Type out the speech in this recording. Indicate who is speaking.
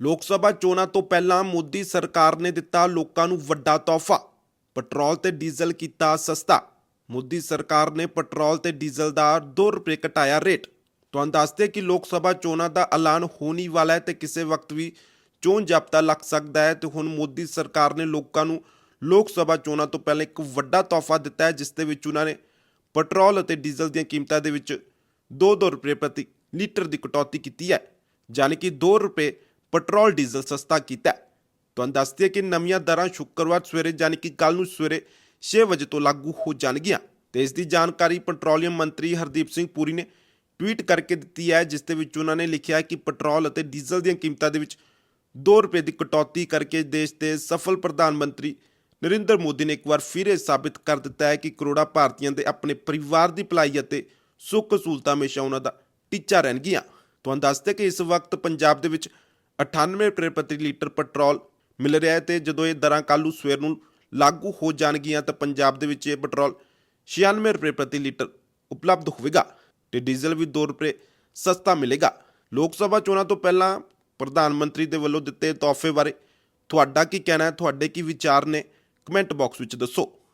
Speaker 1: ਲੋਕ ਸਭਾ ਚੋਣਾਂ ਤੋਂ ਪਹਿਲਾਂ ਮੋਦੀ ਸਰਕਾਰ ਨੇ ਦਿੱਤਾ ਲੋਕਾਂ ਨੂੰ ਵੱਡਾ ਤੋਹਫਾ। ਪੈਟਰੋਲ ਤੇ ਡੀਜ਼ਲ ਕੀਤਾ ਸਸਤਾ। ਮੋਦੀ ਸਰਕਾਰ ਨੇ ਪੈਟਰੋਲ ਤੇ ਡੀਜ਼ਲ ਦਾ 2 ਰੁਪਏ ਘਟਾਇਆ ਰੇਟ। ਤੁਹਾਨੂੰ ਦੱਸਦੇ ਕਿ ਲੋਕ ਸਭਾ ਚੋਣਾਂ ਦਾ ਐਲਾਨ ਹੋਣੀ ਵਾਲਾ ਹੈ ਤੇ ਕਿਸੇ ਵਕਤ ਵੀ ਚੋਣ ਜਾਬਤਾ ਲੱਗ ਸਕਦਾ ਹੈ ਤੇ ਹੁਣ ਮੋਦੀ ਸਰਕਾਰ ਨੇ ਲੋਕਾਂ ਨੂੰ ਲੋਕ ਸਭਾ ਚੋਣਾਂ ਤੋਂ ਪਹਿਲਾਂ ਇੱਕ ਵੱਡਾ ਤੋਹਫਾ ਦਿੱਤਾ ਹੈ, ਜਿਸ ਦੇ ਵਿੱਚ ਉਹਨਾਂ ਨੇ ਪੈਟਰੋਲ ਅਤੇ ਡੀਜ਼ਲ ਦੀਆਂ ਕੀਮਤਾਂ ਦੇ ਵਿੱਚ 2-2 ਰੁਪਏ ਪ੍ਰਤੀ ਲੀਟਰ ਦੀ ਕਟੌਤੀ ਕੀਤੀ ਹੈ। ਯਾਨੀ ਕਿ 2 ਰੁਪਏ ਪੈਟਰੋਲ, ਡੀਜ਼ਲ ਸਸਤਾ ਕੀਤਾ ਤੁਹਾਨੂੰ ਦੱਸ ਦਈਏ ਕਿ ਨਵੀਆਂ ਦਰਾਂ ਸ਼ੁੱਕਰਵਾਰ ਸਵੇਰੇ ਯਾਨੀ ਕਿ ਕੱਲ ਨੂੰ ਸਵੇਰੇ 6 ਵਜੇ ਤੋਂ ਲਾਗੂ ਹੋ ਜਾਣਗੀਆਂ। ਤੇ ਇਸ ਦੀ ਜਾਣਕਾਰੀ ਪੈਟਰੋਲੀਅਮ ਮੰਤਰੀ ਹਰਦੀਪ ਸਿੰਘ ਪੁਰੀ ਨੇ ਟਵੀਟ ਕਰਕੇ ਦਿੱਤੀ ਹੈ, ਜਿਸ ਦੇ ਵਿੱਚ ਉਹਨਾਂ ਨੇ ਲਿਖਿਆ ਕਿ ਪੈਟਰੋਲ ਅਤੇ ਡੀਜ਼ਲ ਦੀਆਂ ਕੀਮਤਾਂ ਦੇ ਵਿੱਚ 2 ਰੁਪਏ ਦੀ ਕਟੌਤੀ ਕਰਕੇ ਦੇਸ਼ ਦੇ ਸਫਲ ਪ੍ਰਧਾਨ ਮੰਤਰੀ ਨਰਿੰਦਰ ਮੋਦੀ ਨੇ ਇੱਕ ਵਾਰ ਫਿਰ ਇਹ ਸਾਬਿਤ ਕਰ ਦਿੱਤਾ ਹੈ ਕਿ ਕਰੋੜਾਂ ਭਾਰਤੀਆਂ ਦੇ ਆਪਣੇ ਪਰਿਵਾਰ ਦੀ ਭਲਾਈ ਅਤੇ ਸੁੱਖ ਸਹੂਲਤਾਂ ਹਮੇਸ਼ਾ ਉਹਨਾਂ ਦਾ ਟੀਚਾ ਰਹਿਣਗੀਆਂ। ਤੁਹਾਨੂੰ ਦੱਸਦੇ ਕਿ ਇਸ ਵਕਤ ਪੰਜਾਬ ਦੇ ਵਿੱਚ 98 ਰੁਪਏ ਪ੍ਰਤੀ ਲੀਟਰ ਪੈਟਰੋਲ ਮਿਲ ਰਿਹਾ ਹੈ ਤੇ ਜਦੋਂ ਇਹ ਦਰਾਂ ਕੱਲ੍ਹ ਨੂੰ ਸਵੇਰ ਨੂੰ ਲਾਗੂ ਹੋ ਜਾਣਗੀਆਂ ਤਾਂ ਪੰਜਾਬ ਦੇ ਵਿੱਚ ਇਹ ਪੈਟਰੋਲ 96 ਰੁਪਏ ਪ੍ਰਤੀ ਲੀਟਰ ਉਪਲਬਧ ਹੋਵੇਗਾ ਤੇ ਡੀਜ਼ਲ ਵੀ 2 ਰੁਪਏ ਸਸਤਾ ਮਿਲੇਗਾ। ਲੋਕ ਸਭਾ ਚੋਣਾਂ ਤੋਂ ਪਹਿਲਾਂ ਪ੍ਰਧਾਨ ਮੰਤਰੀ ਦੇ ਵੱਲੋਂ ਦਿੱਤੇ ਤੋਹਫੇ ਬਾਰੇ ਤੁਹਾਡਾ ਕੀ ਕਹਿਣਾ ਹੈ? ਤੁਹਾਡੇ ਕੀ ਵਿਚਾਰ ਨੇ? ਕਮੈਂਟ ਬਾਕਸ ਵਿੱਚ ਦੱਸੋ।